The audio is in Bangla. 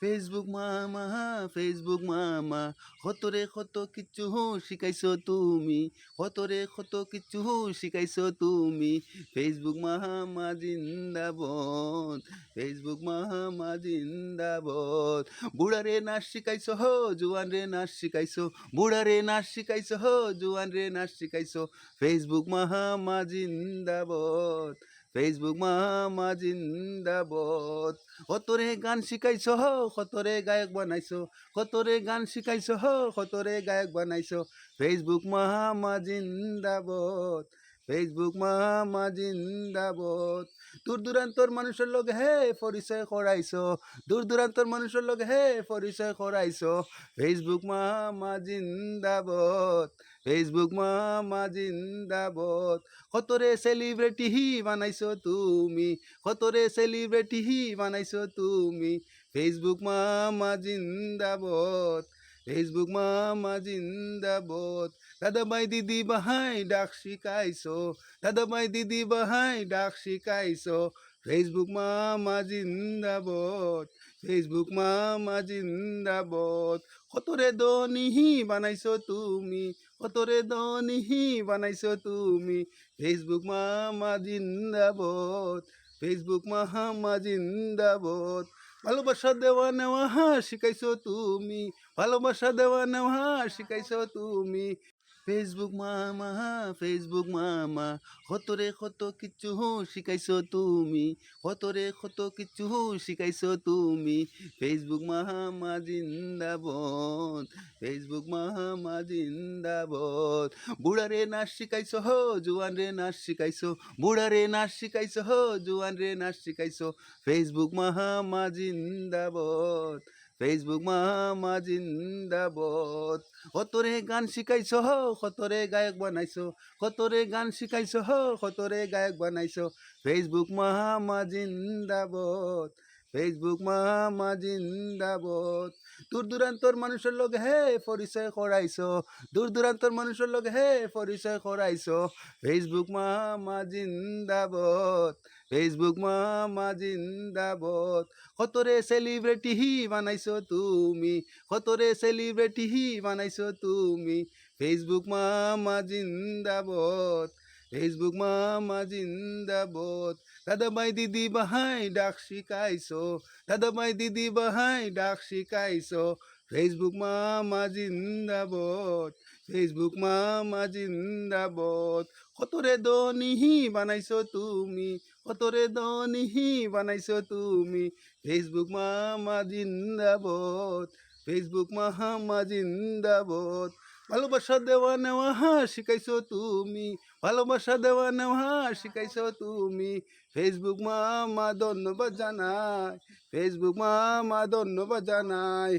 ফেসবুক মামা ফেসবুক মামা কতরে কত কিছু শিখাইছো তুমি কতরে কত কিছু শিখাইছো তুমি। ফেসবুক মামা জিন্দাবাদ ফেসবুক মামা জিন্দাবাদ। বুড়ারে নাচ শিখাইছো হো, জুয়ান রে নাচ শিখাইছো। বুড়ারে নাচ শিখাইছো হো, জুয়ান রে নাচ শিখাইছো। ফেসবুক মামা জিন্দাবাদ। ফেসবুক মামা জিন্দাবাদ কতরে গান শিকাইছ হো কতরে গায়ক বানাইছ কতরে গান শিকাইছ হো কতরে গায়ক বানাইছ। ফেসবুক মামা জিন্দাবাদ ফেসবুক মামা জিন্দাবাদ। দূর দূরান্তর মানুষের লোক হে, পরিচয় করাইছো। দূর দূরান্তর মানুষের লোক হে, পরিচয় করাইছো। ফেসবুক মামা জিন্দাবাদ। ফেসবুক মামা জিন্দাবাদ। কতরে সেলিব্রিটি হি বানাইছো তুমি? কতরে সেলিব্রিটি হি বানাইছো তুমি? ফেসবুক মামা জিন্দাবাদ। ফেসবুক মামা জিন্দাবাদ দাদা ভাই দিদি বাহাই ডাক শিখাইছো দাদা ভাই দিদি বাহাই ডাক শিখাইছো ফেসবুক মামা জিন্দাবাদ ফেসবুক মামা জিন্দাবাদ কতরে দনিহি বানাইছো তুমি কতরে দনিহি বানাইছো তুমি ফেসবুক মামা জিন্দাবাদ ফেসবুক মামা জিন্দাবাদ ভালোবাসা দেওয়া নেওয়া শিখাইছো তুমি ভালোবাসা দেওয়া নেওয়া শিখাইছো তুমি। ফেসবুক মামা ফেসবুক মামা কতরে কত কিছু শিখাইছো তুমি কতরে কত কিছু শিখাইছো তুমি ফেসবুক মামা জিন্দাবাদ ফেসবুক মামা জিন্দাবাদ বুড়ারে নাচ শিখাইছো হো জুয়ান রে নাচ শিখাইছো বুড়ারে নাচ শিখাইছো হো জুয়ান রে নাচ শিখাইছো ফেসবুক মামা জিন্দাবাদ। ফেসবুক মামা জিন্দাবত কতরে গান শিকাইছ হ কতরে গায়ক বানাইছ কতরে গান শিকাইছ হ কতরে গায়ক বানাইছ। ফেসবুক মামা জিন্দাবাদ। ফেসবুক মামা জিন্দাবাদ। দূর দূরান্তর মানুষের লোক হে পরিচয় করাইছো দূর দূরান্তর মানুষের লোক হে পরিচয় করাইছো ফেসবুক মামা জিন্দাবাদ। ফেসবুক মামা জিন্দাবাদ। কতরে সেলিব্রিটি হি বানাইছো তুমি? কতরে সেলিব্রিটি হি বানাইছো তুমি? ফেসবুক মামা জিন্দাবাদ। ফেসবুক মামা জিন্দাবাদ দাদা ভাই দিদি বাহাই ডাক শিখাইছো দাদা ভাই দিদি বাহাই ডাক শিখাইছো ফেসবুক মামা জিন্দাবাদ ফেসবুক মামা জিন্দাবাদ কতরে দনিহি বানাইছো তুমি? কতরে দনিহি বানাইছো তুমি? ফেসবুক মামা জিন্দাবাদ ফেসবুক মামা জিন্দাবাদ ভালোবাসা দেওয়া নেওয়া শিখাইছো তুমি। ভালোবাসা দেওয়া নেওয়া শিখাইছো তুমি। ফেসবুক মা ধন্যবাদ জানাই। ফেসবুক মা ধন্যবাদ জানাই।